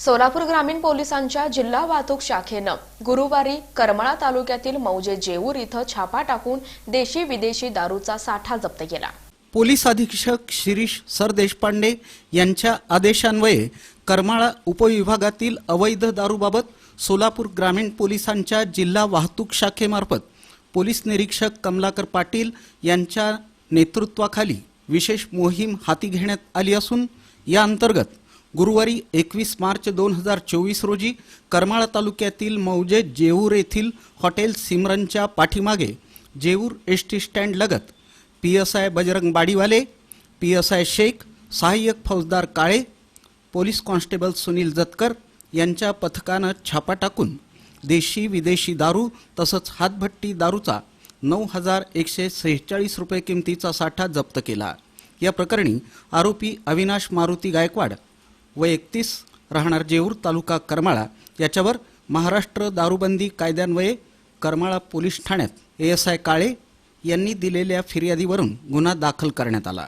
सोलापूर ग्रामीण पोलिसांच्या जिल्हा वाहतूक शाखेनं गुरुवारी करमाळा तालुक्यातील मौजे जेऊर इथं छापा टाकून देशी विदेशी दारूचा साठा जप्त केला. पोलीस अधीक्षक शिरीष सरदेशपांडे यांच्या आदेशान्वये करमाळा उपविभागातील अवैध दारूबाबत सोलापूर ग्रामीण पोलिसांच्या जिल्हा वाहतूक शाखेमार्फत पोलीस निरीक्षक कमलाकर पाटील यांच्या नेतृत्वाखाली विशेष मोहीम हाती घेण्यात आली असून या अंतर्गत गुरुवारी एकवीस मार्च दोन हजार चोवीस रोजी करमाळा तालुक्यातील मौजे जेऊर येथील हॉटेल सिमरनच्या पाठीमागे जेऊर एस टी स्टँड लगत P S I Bajrang Badiwale P S I Shaikh सहाय्यक फौजदार काळे पोलीस कॉन्स्टेबल सुनील जतकर यांच्या पथकानं छापा टाकून देशी विदेशी दारू तसंच हातभट्टी दारूचा नऊ हजार एकशे सेहेचाळीस रुपये किमतीचा साठा जप्त केला. या प्रकरणी आरोपी अविनाश मारुती गायकवाड व एकतीस राहणार जेऊर तालुका करमाळा. याच्यावर महाराष्ट्र दारूबंदी कायद्यान्वये करमाळा पोलीस ठाण्यात ए एस आय काळे यांनी दिलेल्या फिर्यादीवरून गुन्हा दाखल करण्यात आला.